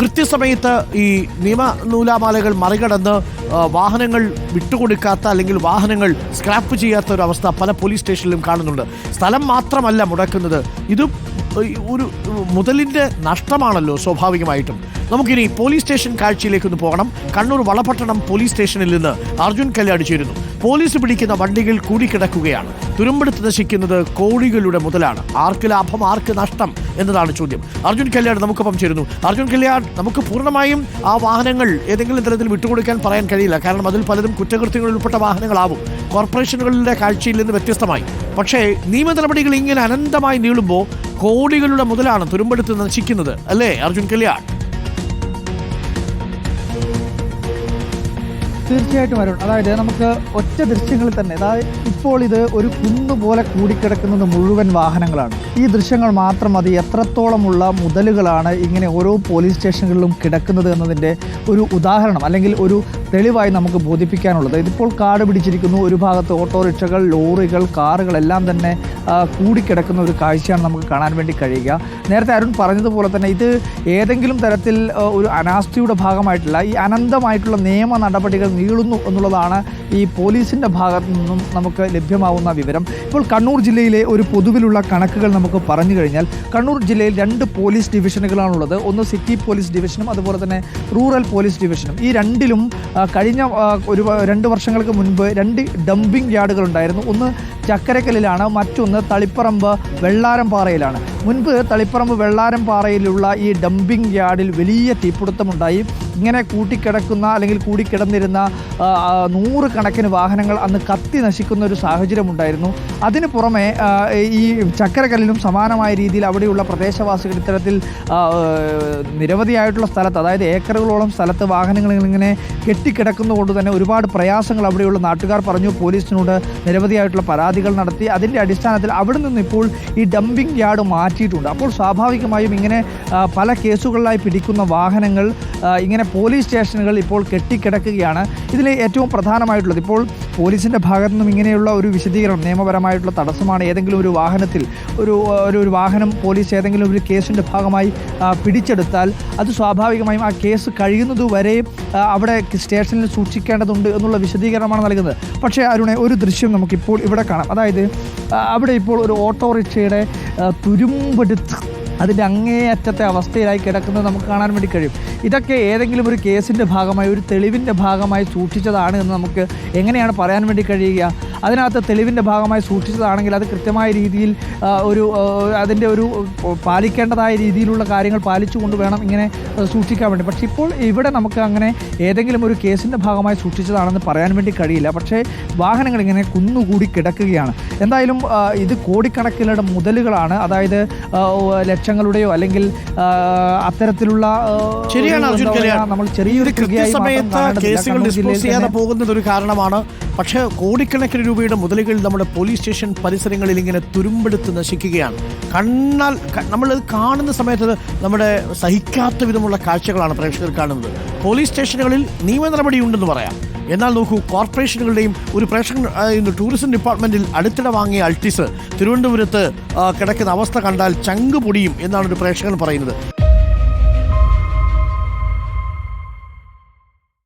കൃത്യസമയത്ത് ഈ നിയമ നൂലാമാലകൾ മറികടന്ന് വാഹനങ്ങൾ വിട്ടുകൊടുക്കാത്ത അല്ലെങ്കിൽ വാഹനങ്ങൾ സ്ക്രാപ്പ് ചെയ്യാത്ത ഒരു അവസ്ഥ പല പോലീസ് സ്റ്റേഷനിലും കാണുന്നുണ്ട്. സ്ഥലം മാത്രമല്ല മുടക്കുന്നത്. ഇത് ഒരു മുതലിന്റെ നഷ്ടമാണല്ലോ സ്വാഭാവികമായിട്ടും. നമുക്കിനി പോലീസ് സ്റ്റേഷൻ കാഴ്ചയിലേക്ക് ഒന്ന് പോകണം. കണ്ണൂർ വളപട്ടണം പോലീസ് സ്റ്റേഷനിൽ നിന്ന് അർജുൻ കല്യാടി ചേരുന്നു. പോലീസ് പിടിക്കുന്ന വണ്ടികൾ കൂടിക്കിടക്കുകയാണ്. തുരുമ്പെടുത്ത് നശിക്കുന്നത് കോടികളുടെ മുതലാണ്. ആർക്ക് ലാഭം ആർക്ക് നഷ്ടം എന്നതാണ് ചോദ്യം. അർജുൻ കല്യാട് നമുക്കൊപ്പം ചേരുന്നു. അർജുൻ കല്യാട് നമുക്ക് പൂർണമായും ആ വാഹനങ്ങൾ ഏതെങ്കിലും തരത്തിൽ വിട്ടുകൊടുക്കാൻ പറയാൻ കഴിയില്ല. കാരണം അതിൽ പലരും കുറ്റകൃത്യങ്ങളിൽ ഉൾപ്പെട്ട വാഹനങ്ങളാവും. കോർപ്പറേഷനുകളുടെ കാഴ്ചയിൽ നിന്ന് വ്യത്യസ്തമായി. പക്ഷേ നിയമ നടപടികൾ ഇങ്ങനെ അനന്തമായി നീളുമ്പോൾ കോടികളുടെ മുതലാണ് തുരുമ്പെടുത്ത് നശിക്കുന്നത്. അല്ലേ അർജുൻ കല്യാൺ? തീർച്ചയായിട്ടും അരുൺ അതായത് നമുക്ക് ഒറ്റ ദൃശ്യങ്ങളിൽ തന്നെ അതായത് ഇപ്പോൾ ഇത് ഒരു കുന്നുപോലെ കൂടിക്കിടക്കുന്നത് മുഴുവൻ വാഹനങ്ങളാണ്. ഈ ദൃശ്യങ്ങൾ മാത്രം മതി. എത്രത്തോളമുള്ള മുതലുകളാണ് ഇങ്ങനെ ഓരോ പോലീസ് സ്റ്റേഷനുകളിലും കിടക്കുന്നത് എന്നതിന്റെ ഒരു ഉദാഹരണം അല്ലെങ്കിൽ ഒരു തെളിവായി നമുക്ക് ബോധിപ്പിക്കാനുള്ളത്. ഇതിപ്പോൾ കാട് പിടിച്ചിരിക്കുന്നു. ഒരു ഭാഗത്ത് ഓട്ടോറിക്ഷകൾ ലോറികൾ കാറുകൾ എല്ലാം തന്നെ കൂടിക്കിടക്കുന്ന ഒരു കാഴ്ചയാണ് നമുക്ക് കാണാൻ വേണ്ടി കഴിയുക. നേരത്തെ അരുൺ പറഞ്ഞതുപോലെ തന്നെ ഇത് ഏതെങ്കിലും തരത്തിൽ ഒരു അനാസ്ഥയുടെ ഭാഗമായിട്ടുള്ള ഈ അനന്തമായിട്ടുള്ള നിയമ നടപടികൾ നീളുന്നു എന്നുള്ളതാണ് ഈ പോലീസിന്റെ ഭാഗത്തു നിന്നും നമുക്ക് ലഭ്യമാവുന്ന വിവരം. ഇപ്പോൾ കണ്ണൂർ ജില്ലയിലെ ഒരു പൊതുവിലുള്ള കണക്കുകൾ നമുക്ക് പറഞ്ഞു കഴിഞ്ഞാൽ കണ്ണൂർ ജില്ലയിൽ രണ്ട് പോലീസ് ഡിവിഷനുകളാണുള്ളത്. ഒന്ന് സിറ്റി പോലീസ് ഡിവിഷനും അതുപോലെ തന്നെ റൂറൽ പോലീസ് ഡിവിഷനും. ഈ രണ്ടിലും കഴിഞ്ഞ ഒരു രണ്ട് വർഷങ്ങൾക്ക് മുൻപ് രണ്ട് ഡംപിംഗ് യാർഡുകൾ ഉണ്ടായിരുന്നു. ഒന്ന് ചക്കരക്കല്ലിലാണ് മറ്റൊന്ന് തളിപ്പറമ്പ് വെള്ളാരംപാറയിലാണ്. മുൻപ് തളിപ്പറമ്പ് വെള്ളാരംപാറയിലുള്ള ഈ ഡംപിംഗ് യാർഡിൽ വലിയ തീപിടുത്തമുണ്ടായി. ഇങ്ങനെ കൂട്ടിക്കിടക്കുന്ന അല്ലെങ്കിൽ കൂടിക്കിടന്നിരുന്ന നൂറുകണക്കിന് വാഹനങ്ങൾ അന്ന് കത്തി നശിക്കുന്ന ഒരു സാഹചര്യമുണ്ടായിരുന്നു. അതിന് പുറമെ ഈ ചക്കരക്കല്ലിലും സമാനമായ രീതിയിൽ അവിടെയുള്ള പ്രദേശവാസികൾ ഇത്തരത്തിൽ നിരവധിയായിട്ടുള്ള സ്ഥലത്ത് അതായത് ഏക്കറുകളോളം സ്ഥലത്ത് വാഹനങ്ങൾ ഇങ്ങനെ കെട്ടിക്കിടക്കുന്നതുകൊണ്ട് തന്നെ ഒരുപാട് പ്രയാസങ്ങൾ അവിടെയുള്ള നാട്ടുകാർ പറഞ്ഞു. പോലീസിനോട് നിരവധിയായിട്ടുള്ള പരാതികൾ നടത്തി. അതിന്റെ അടിസ്ഥാനത്തിൽ അവിടെ നിന്ന് ഇപ്പോൾ ഈ ഡംപിംഗ് യാർഡ് മാറ്റിയിട്ടുണ്ട്. അപ്പോൾ സ്വാഭാവികമായും ഇങ്ങനെ പല കേസുകളിലായി പിടിക്കുന്ന വാഹനങ്ങൾ ഇങ്ങനെ പോലീസ് സ്റ്റേഷനുകൾ ഇപ്പോൾ കെട്ടിക്കിടക്കുകയാണ്. ഇതിൽ ഏറ്റവും പ്രധാനമായിട്ടുള്ളത് ഇപ്പോൾ പോലീസിന്റെ ഭാഗത്തു നിന്നും ഇങ്ങനെയുള്ള ഒരു വിശദീകരണം നിയമപരമായിട്ടുള്ള തടസ്സമാണ് ഏതെങ്കിലും ഒരു വാഹനത്തിൽ ഒരു ഒരു വാഹനം പോലീസ് ഏതെങ്കിലും ഒരു കേസിന്റെ ഭാഗമായി പിടിച്ചെടുത്താൽ അത് സ്വാഭാവികമായും ആ കേസ് കഴിയുന്നത് വരെ അവിടെ സ്റ്റേഷനിൽ സൂക്ഷിക്കേണ്ടതുണ്ട് എന്നുള്ള വിശദീകരണമാണ് നൽകുന്നത്. പക്ഷേ അരുണെ ഒരു ദൃശ്യം നമുക്കിപ്പോൾ ഇവിടെ കാണാം. അതായത് അവിടെ ഇപ്പോൾ ഒരു ഓട്ടോറിക്ഷയുടെ തുരുമ്പെടുത്ത് അതിന്റെ അങ്ങേയറ്റത്തെ അവസ്ഥയിലായി കിടക്കുന്നത് നമുക്ക് കാണാൻ വേണ്ടി കഴിയും. ഇതൊക്കെ ഏതെങ്കിലും ഒരു കേസിന്റെ ഭാഗമായി ഒരു തെളിവിന്റെ ഭാഗമായി സൂക്ഷിച്ചതാണ് എന്ന് നമുക്ക് എങ്ങനെയാണ് പറയാൻ വേണ്ടി കഴിയുക? അതിനകത്ത് തെളിവിന്റെ ഭാഗമായി സൂക്ഷിച്ചതാണെങ്കിൽ അത് കൃത്യമായ രീതിയിൽ ഒരു അതിന്റെ ഒരു പാലിക്കേണ്ടതായ രീതിയിലുള്ള കാര്യങ്ങൾ പാലിച്ചുകൊണ്ട് വേണം ഇങ്ങനെ സൂക്ഷിക്കാൻ വേണ്ടി. പക്ഷേ ഇപ്പോൾ ഇവിടെ നമുക്ക് അങ്ങനെ ഏതെങ്കിലും ഒരു കേസിന്റെ ഭാഗമായി സൂക്ഷിച്ചതാണെന്ന് പറയാൻ വേണ്ടി കഴിയില്ല. പക്ഷേ വാഹനങ്ങൾ ഇങ്ങനെ കുന്നുകൂടി കിടക്കുകയാണ്. എന്തായാലും ഇത് കോടിക്കണക്കിലുള്ള മുതലുകളാണ്. അതായത് ലക്ഷങ്ങളുടെയോ അല്ലെങ്കിൽ അത്തരത്തിലുള്ള ശരിയാണ് നമ്മൾ ചെറിയൊരു കൃത്യസമയത്ത് കേസുകൾ ഡിസ്പോസ് ചെയ്യാതെ പോകുന്നത് ഒരു കാരണമാണ്. പക്ഷേ കോടിക്കണക്കിന് രൂപയുടെ മുതലുകൾ നമ്മുടെ പോലീസ് സ്റ്റേഷൻ പരിസരങ്ങളിൽ ഇങ്ങനെ തുരുമ്പെടുത്ത് നശിക്കുകയാണ്. കണ്ണാൽ നമ്മളത് കാണുന്ന സമയത്ത് നമ്മുടെ സഹിക്കാത്ത വിധമുള്ള കാഴ്ചകളാണ് പ്രേക്ഷകർ കാണുന്നത്. പോലീസ് സ്റ്റേഷനുകളിൽ നിയമ നടപടി ഉണ്ടെന്ന് പറയാം. എന്നാൽ നോക്കൂ കോർപ്പറേഷനുകളുടെയും ഒരു ഇന്ന് ടൂറിസം ഡിപ്പാർട്ട്മെന്റിൽ അടുത്തിടെ വാങ്ങിയ അൾട്ടിസ് തിരുവനന്തപുരത്ത് കിടക്കുന്ന അവസ്ഥ കണ്ടാൽ ചങ്ക് പൊടിയും എന്നാണ് ഒരു പ്രേക്ഷകൻ പറയുന്നത്.